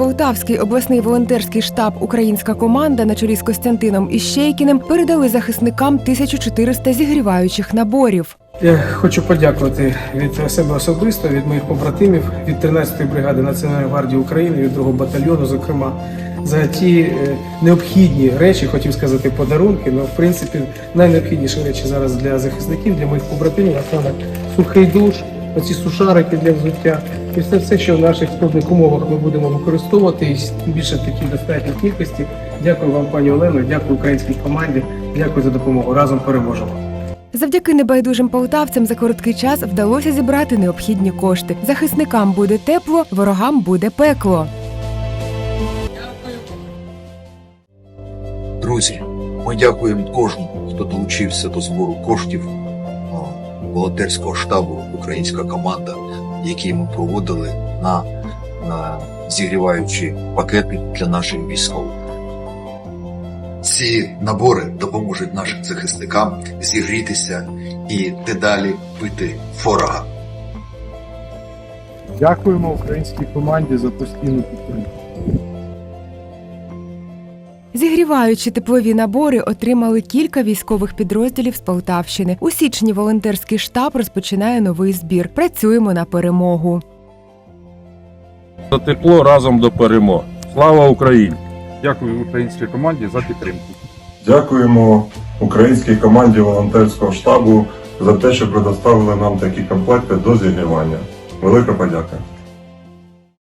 Полтавський обласний волонтерський штаб Українська команда на чолі з Костянтином Іщейкіним передали захисникам 1400 зігріваючих наборів. Я хочу подякувати від себе особисто, від моїх побратимів, від 13-ї бригади Національної гвардії України, від 2-го батальйону, зокрема, за ті е, необхідні речі, хотів сказати, подарунки. Ну, в принципі, найнеобхідніші речі зараз для захисників, для моїх побратимів, а саме сухий душ, оці сушарики для взуття. І все, все, що в наших складних умовах ми будемо використовувати, і більше в такій достатній кількості. Дякую вам, пані Олено, дякую українській команді, дякую за допомогу. Разом переможемо. Завдяки небайдужим полтавцям за короткий час вдалося зібрати необхідні кошти. Захисникам буде тепло, ворогам буде пекло. Друзі, ми дякуємо кожному, хто долучився до збору коштів волонтерського штабу Українська команда, який ми проводили на, на зігріваючі пакети для наших військових. Ці набори допоможуть нашим захисникам зігрітися і дедалі бити ворога. Дякуємо українській команді за постійну підтримку. Зігріваючи теплові набори, отримали кілька військових підрозділів з Полтавщини. У січні волонтерський штаб розпочинає новий збір. Працюємо на перемогу. За тепло разом до перемоги. Слава Україні! Дякую українській команді за підтримку. Дякуємо українській команді волонтерського штабу за те, що предоставили нам такі комплекти до зігрівання. Велика подяка.